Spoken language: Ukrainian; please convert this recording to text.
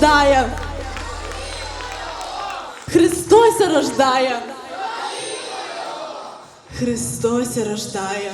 рождає. Христос рождає. Христос рождає.